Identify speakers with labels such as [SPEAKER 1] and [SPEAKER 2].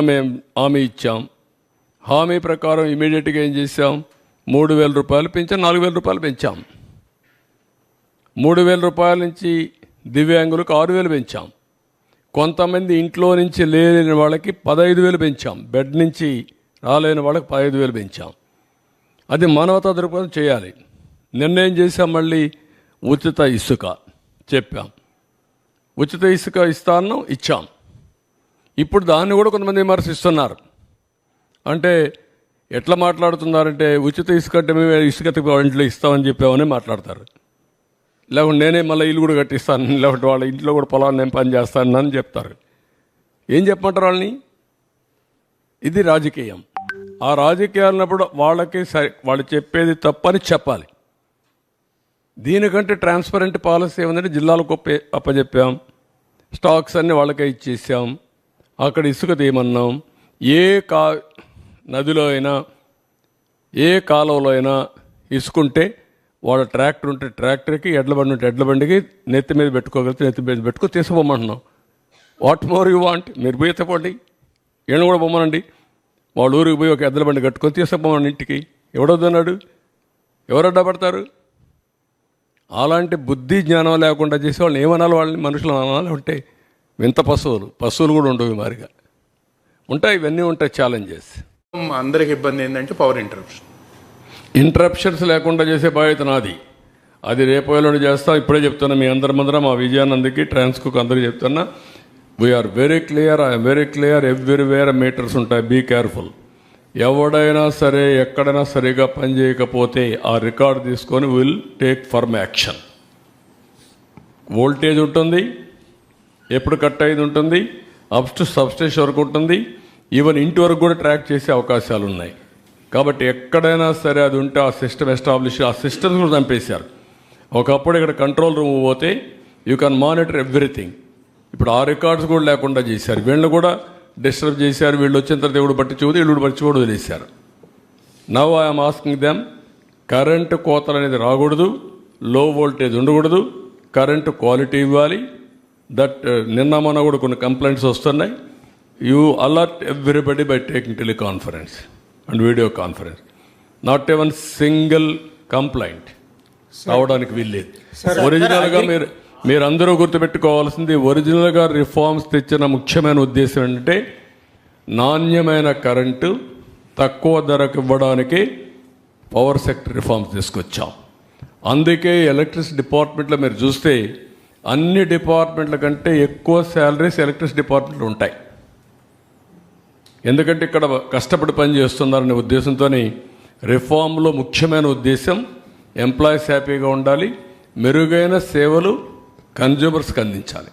[SPEAKER 1] మేము హామీ ఇచ్చాం. హామీ ప్రకారం ఇమీడియట్గా ఏం చేశాం? మూడు వేల రూపాయలు పెంచాం నాలుగు వేల రూపాయలు పెంచాం. మూడు వేల రూపాయల నుంచి దివ్యాంగులకు ఆరు వేలు పెంచాం. కొంతమంది ఇంట్లో నుంచి లేని వాళ్ళకి పదహైదు వేలు పెంచాం. బెడ్ నుంచి రాలేని వాళ్ళకి పదహైదు వేలు పెంచాం. అది మానవతా దృక్పథం చేయాలి. నిర్ణయం చేసాం మళ్ళీ ఉచిత ఇసుక చెప్పాం. ఉచిత ఇసుక ఇస్తాను ఇచ్చాం. ఇప్పుడు దాన్ని కూడా కొంతమంది విమర్శిస్తున్నారు. అంటే ఎట్లా మాట్లాడుతున్నారంటే ఉచిత ఇసుక అంటే మేము ఇసుక ఇంట్లో ఇస్తామని చెప్పామని మాట్లాడతారు. లేకుంటే నేనే మళ్ళీ ఇల్లు కూడా కట్టిస్తాను లేకుంటే వాళ్ళ ఇంట్లో కూడా పొలాన్ని నేను పని చేస్తాను అని చెప్తారు. ఏం చెప్పమంటారు వాళ్ళని? ఇది రాజకీయం. ఆ రాజకీయాలన్నప్పుడు వాళ్ళకి సరి వాళ్ళు చెప్పేది తప్పని చెప్పాలి. దీనికంటే ట్రాన్స్పరెంట్ పాలసీ ఏముందంటే జిల్లాలకు అప్పచెప్పాం. స్టాక్స్ అన్ని వాళ్ళకే ఇచ్చేసాం. అక్కడ ఇసుక తీయమన్నాం ఏ కా నదిలో అయినా ఏ కాలువలో అయినా ఇసుకుంటే వాళ్ళ ట్రాక్టర్ ఉంటే ట్రాక్టర్కి ఎడ్ల బండి ఉంటే ఎడ్ల బండికి నెత్తి మీద పెట్టుకోగలిగితే నెత్తి మీద పెట్టుకో తీసుకుపోమంటున్నాం. వాట్ మోర్ యూ వాంట్ మీరు పోయి ఎత్తపోండి కూడా పొమ్మనండి. వాళ్ళ ఊరికి పోయి ఒక ఎద్దల బండి కట్టుకొని తీసుకుపోమని ఇంటికి. ఎవడొద్దన్నాడు? ఎవరు అడ్డపడతారు అలాంటి బుద్ధి జ్ఞానం లేకుండా చేసే వాళ్ళని ఏమనాలి వాళ్ళని? మనుషులు అనాలి ఉంటే వింత పశువులు. పశువులు కూడా ఉండవు మారిగా. ఉంటాయి ఇవన్నీ ఉంటాయి ఛాలెంజెస్
[SPEAKER 2] అందరికి ఇబ్బంది ఏంటంటే పవర్ ఇంటరప్షన్
[SPEAKER 1] ఇంటరప్షన్స్ లేకుండా చేసే బాధ్యత నాది. అది రేపు ఎల్లుండి చేస్తాం ఇప్పుడే చెప్తున్నా మీ అందరి ముందర మా విజయానందకి ట్రాన్స్కోకి అందరికీ చెప్తున్నా. We are very clear I'm very clear everywhere meters ఉంటాయి బీ కేర్ఫుల్ ఎవడైనా సరే ఎక్కడైనా సరిగా పని చేయకపోతే ఆ రికార్డు తీసుకొని will take firm action voltage ఉంటుంది ఎప్పుడు కట్ అయ్యేది ఉంటుంది? అప్ టు సబ్స్టేషన్ వరకు ఉంటుంది. ఈవెన్ ఇంటి వరకు కూడా ట్రాక్ చేసే అవకాశాలు ఉన్నాయి కాబట్టి ఎక్కడైనా సరే అది ఉంటే ఆ సిస్టమ్ ఎస్టాబ్లిష్ ఆ సిస్టమ్స్ కూడా చంపేశారు. ఒకప్పుడు ఇక్కడ కంట్రోల్ రూమ్ పోతే యూ కెన్ మానిటర్ ఎవ్రీథింగ్. ఇప్పుడు ఆ రికార్డ్స్ కూడా లేకుండా చేశారు. వీళ్ళు కూడా డిస్టర్బ్ చేశారు. వీళ్ళు వచ్చిన తర్వాత ఎవడు పట్టించుకోదు వీళ్ళు పట్టించుకోడు వదిలేశారు. Now I'm asking them current కోతలు అనేది రాకూడదు లో వోల్టేజ్ ఉండకూడదు కరెంటు క్వాలిటీ ఇవ్వాలి దట్ నిన్న మొన్న కూడా కొన్ని కంప్లైంట్స్ వస్తున్నాయి. You alert everybody by taking teleconference and video conference not even single complaint రావడానికి వీల్లేదు. ఒరిజినల్గా మీరు మీరందరూ గుర్తుపెట్టుకోవాల్సింది ఒరిజినల్గా రిఫార్మ్స్ తెచ్చిన ముఖ్యమైన ఉద్దేశం ఏంటంటే నాణ్యమైన కరెంటు తక్కువ ధరకు ఇవ్వడానికి పవర్ సెక్టర్ రిఫార్మ్స్ తీసుకొచ్చాం. అందుకే ఎలక్ట్రిసిటీ డిపార్ట్మెంట్లో మీరు చూస్తే అన్ని డిపార్ట్మెంట్ల కంటే ఎక్కువ శాలరీస్ ఎలక్ట్రిసిటీ డిపార్ట్మెంట్లు ఉంటాయి. ఎందుకంటే ఇక్కడ కష్టపడి పని చేస్తున్నారనే ఉద్దేశంతో రిఫార్మ్లో ముఖ్యమైన ఉద్దేశం ఎంప్లాయీస్ హ్యాపీగా ఉండాలి మెరుగైన సేవలు కన్జ్యూమర్స్కి అందించాలి.